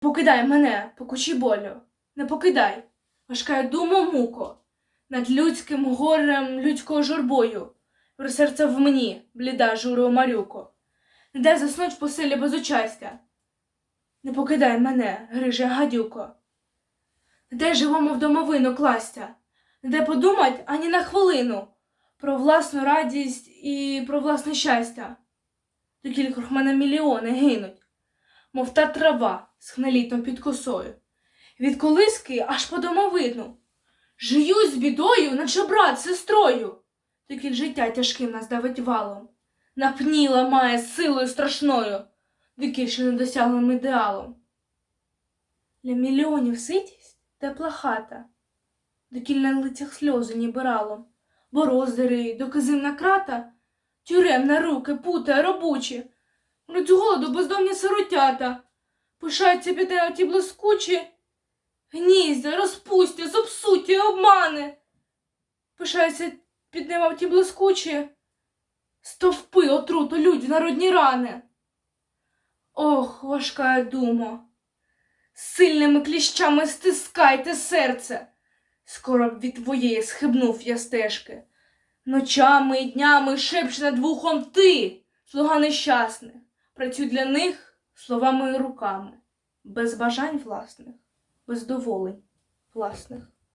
Покидай мене, покучі болю, не покидай, важка дума муко, над людським горем, людською журбою, про серце в мені, бліда журу марюко, не дай заснуть в поселі без участя. Не покидай мене, гриже гадюко, не дай живому в домовину кластя, не подумать ані на хвилину про власну радість і про власне щастя. До кількох мене мільйони гинуть, мов та трава схне літом під косою. Від колиски аж по домовину. Жию з бідою, наче брат з сестрою. Тільки життя тяжким нас давить валом. На пні ламає силою страшною, доки ще недосяглим ідеалом. Для мільйонів ситість тепла хата, докіль на лицях сльози ніби ралом, бо роздери, доказивна крата, тюремна руки путає робочі, мруть з голоду бездомні сиротята, пишаються піде ті блискучі, гнізда, розпустя, зобсуття, обмани. Пишаються під ним ті блискучі, стовпи отруту люди народні рани. Ох, важка дума, сильними кліщами стискайте серце. Скоро б від твоєї схибнув я стежки. Ночами і днями шепче над вухом ти, слуга нещасних, працюй для них словами і руками, без бажань власних, без доволень власних.